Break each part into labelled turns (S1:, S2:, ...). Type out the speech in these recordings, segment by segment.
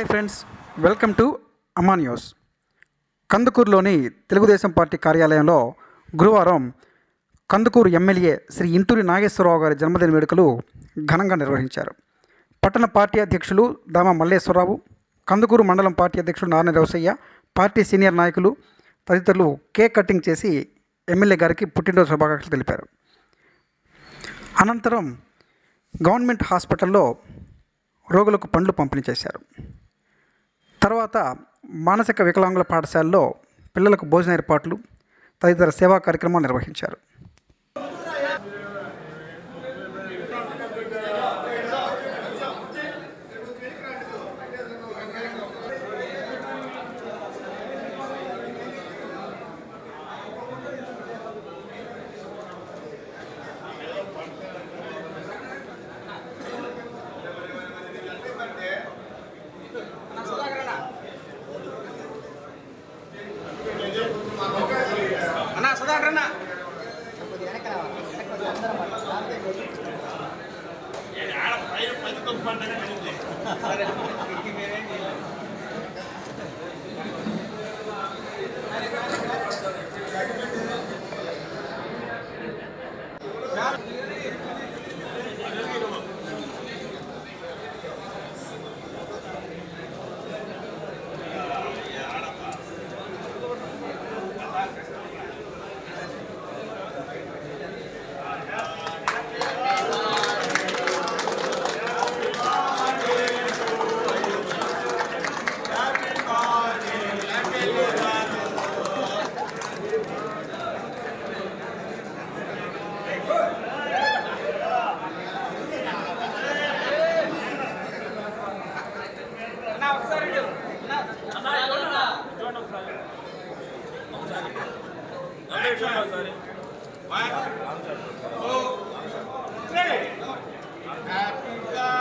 S1: Hi friends welcome to Amma news. కందుకూరులోని Telugu Desam party కార్యాలయంలో గురువారం Kandukur MLA Shri Inturi Nageswararao గారి జన్మదిన వేడుకలు ఘనంగా నిర్వహించారు. పట్టణ పార్టీ అధ్యక్షులు దామ మల్లేశ్వరరావు కందుకూరు మండలం పార్టీ అధ్యక్షులు నారాయణ రవసయ్య పార్టీ సీనియర్ నాయకులు తదితరులు కేక్ కటింగ్ చేసి ఎమ్మెల్యే గారికి పుట్టినరోజు శుభాకాంక్షలు తెలిపారు. అనంతరం గవర్నమెంట్ హాస్పిటల్లో రోగులకు పండ్లు పంపిణీ చేశారు. తర్వాత మానసిక వికలాంగుల పాఠశాలలో పిల్లలకు భోజన ఏర్పాట్లు తదితర సేవా కార్యక్రమాలు నిర్వహించారు.
S2: ಉದಾಹರಣೆ ಯಾರ ಪೈರು ಪೈರು ಕೊಟ್ಟು One, two, three. Happy birthday.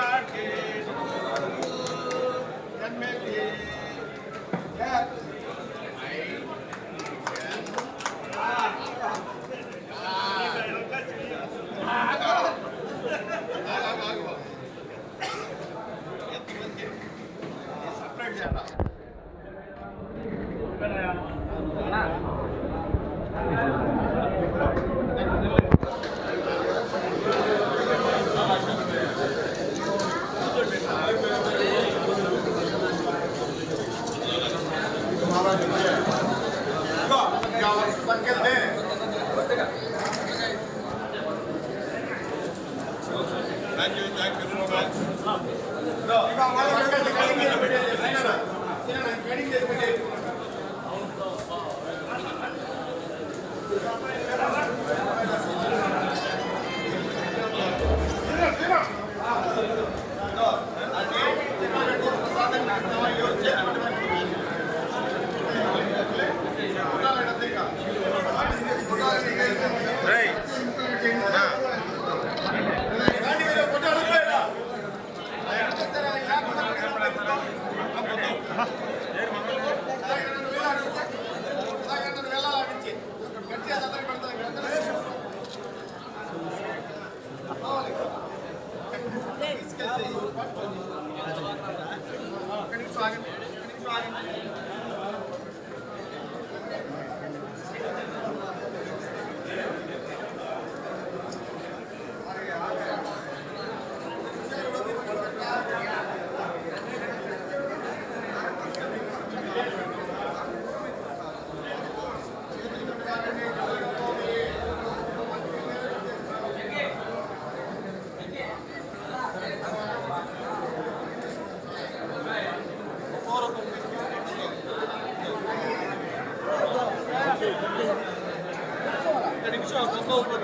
S2: Thank you, thank you so much. No.
S3: Amén.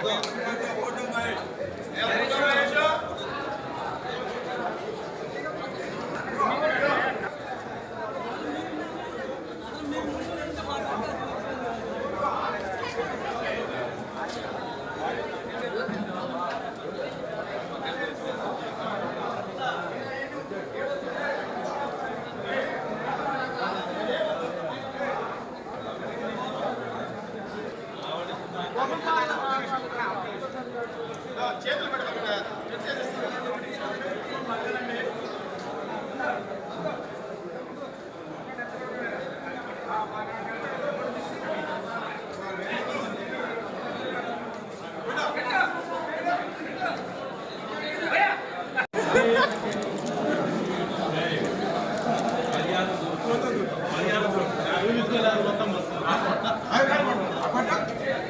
S3: Thank you.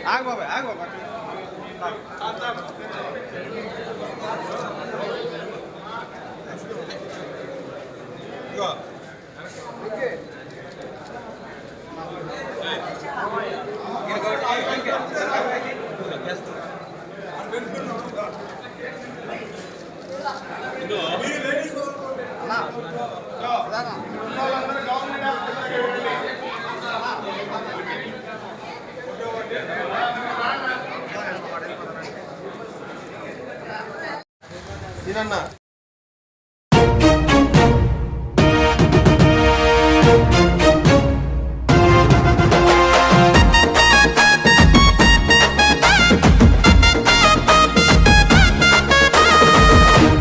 S3: ಆಗ ಬಾಬಾ ಆಗ ಬಾಬಾ తినన్నా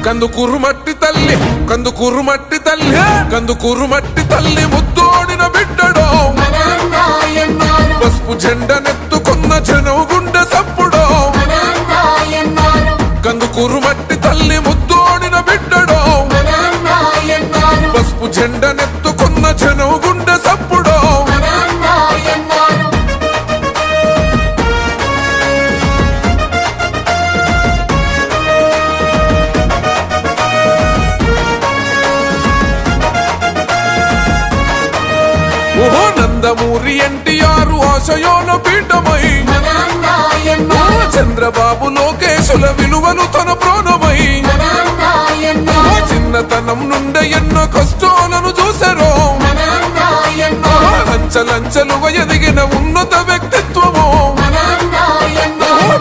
S4: కందుకూరు మట్టి తల్లి కందుకూరు మట్టి తల్లి కందుకూరు మట్టి తల్లి ముద్దోడిన బిడ్డడో. పసుపు జెండనెత్తుకున్న జనం గుండె సప్పుడో. కందుకూరు బిడ్డడో పసుపు జెండనెత్తుకున్న జనం గుండె సప్పుడో? ఓహో నందమూరి ఎన్టీఆర్ ఆశయోన పీఠమై. చంద్రబాబు లోకేశుల విలువలు తన ప్రాణమై నుండి ఎన్నో కష్టాలను చూసారో లంచలుగా ఎదిగిన ఉన్నత వ్యక్తిత్వము?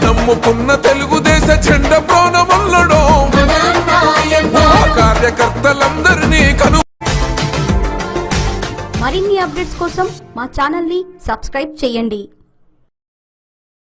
S4: నమ్ముకున్న తెలుగుదేశ చెండ ప్రాణమల్లడో? కార్యకర్తలందరినీ కను
S3: మరిన్ని అప్డేట్స్ కోసం మా ఛానల్ని సబ్స్క్రైబ్ చేయండి.